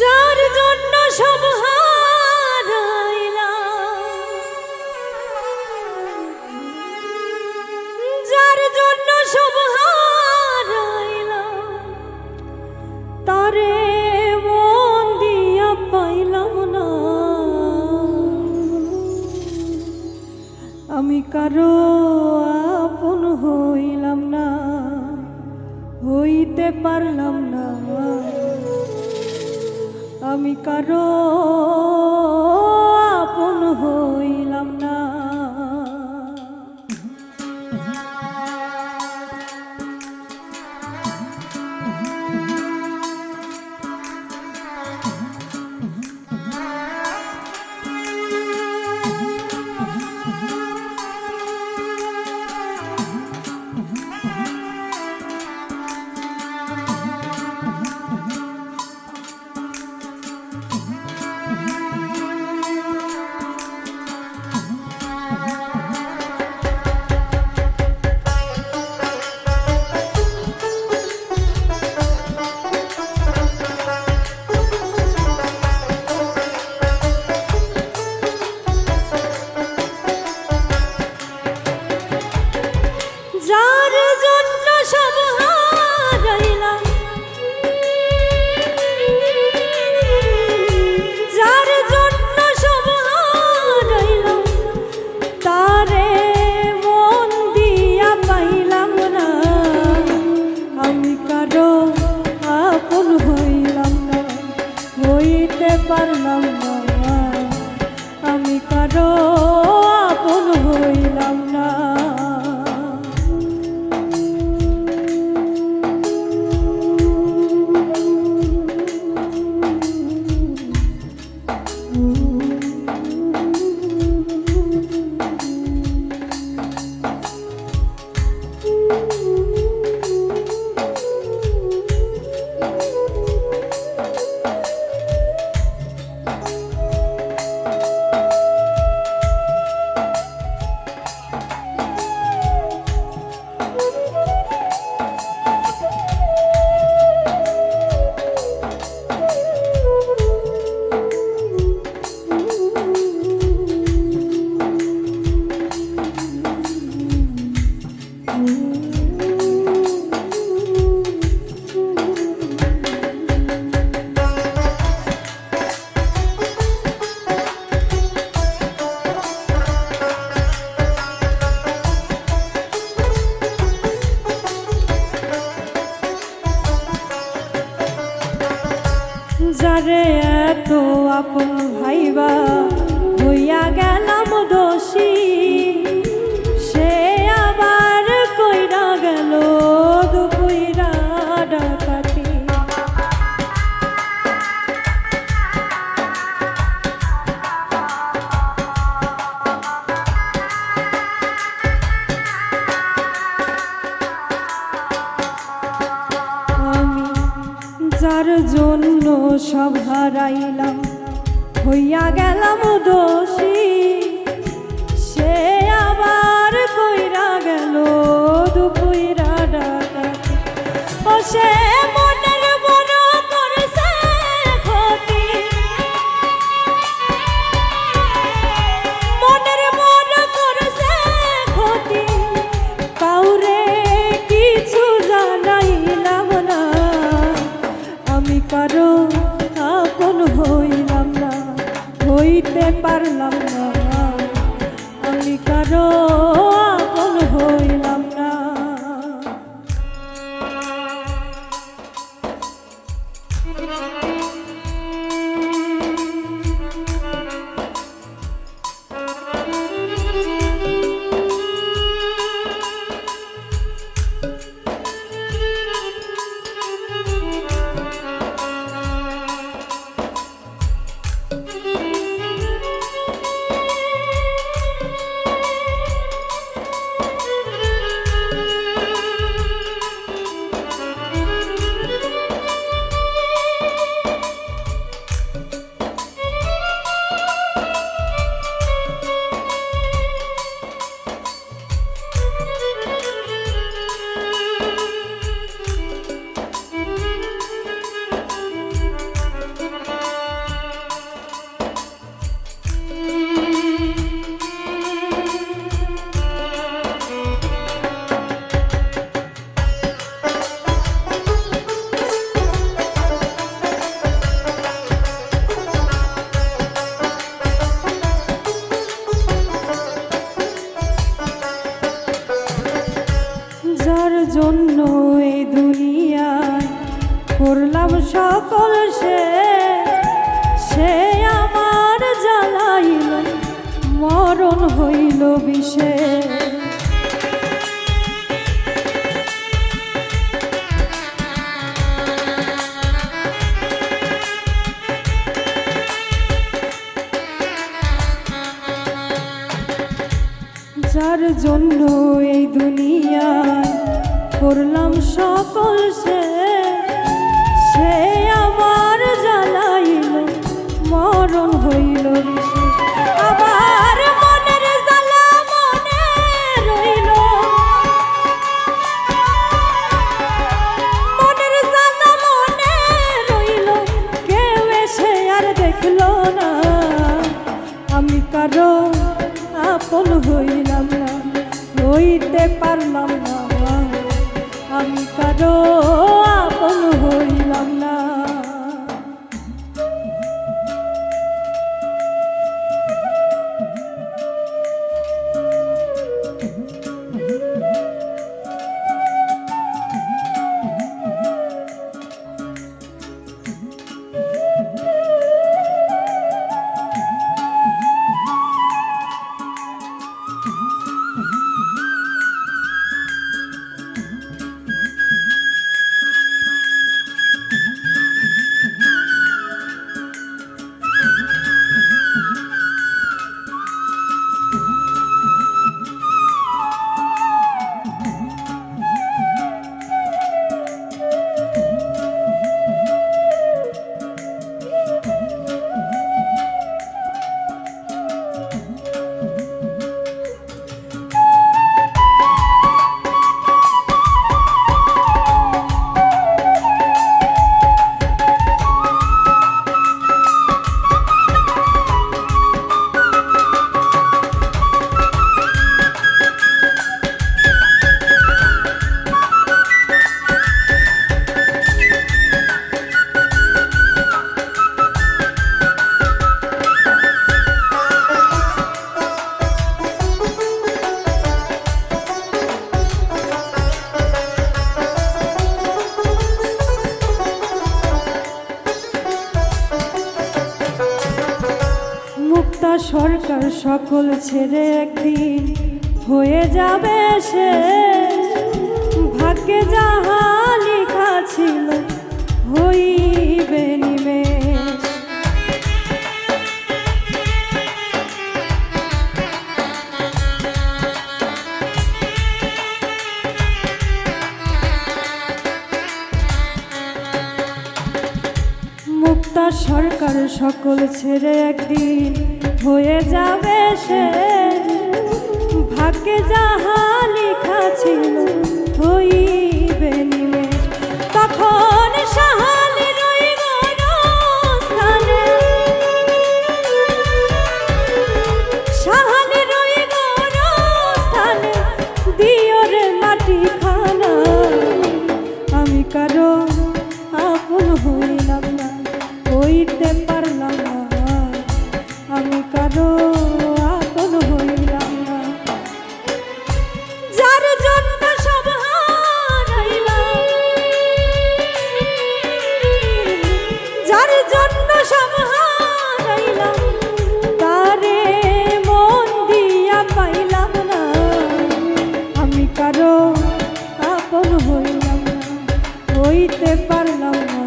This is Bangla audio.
যার জন্য সব যার জন্য সব তারে মন দিয়া পাইলাম না। আমি কারও আপন হইলাম না, হইতে পারলাম না। আমি কারও আপন ভাইবা, হইয়া গেলাম দোষী। সে আবার কইরা গেল দুপুইরা ডাকাতি। যার জন্য সব হারাইলাম হইয়া গেলাম দোষী। সে আবার কইরা গেল দুপুইরা ডাকাতি। ও সে পারলাম না কারও জন্য এই দুনিয়ায় করলাম সকল সে সে আমার জ্বালাইল মরণ হইল বিশেষ স্পর্শে barro. আমার সকল ছেড়ে একদিন হয়ে যাবে সে। ভাগ্যে যাহা লেখা ছিল, হইবে নিবে মুক্তা সরকার সকল ছেড়ে একদিন হয়ে যাবে সে। ভাগ্যে যাহা লিখা ছিল হইবে নিমেষ। তখন সাহা কারও আপন হইলাম হইতে পারলাম না।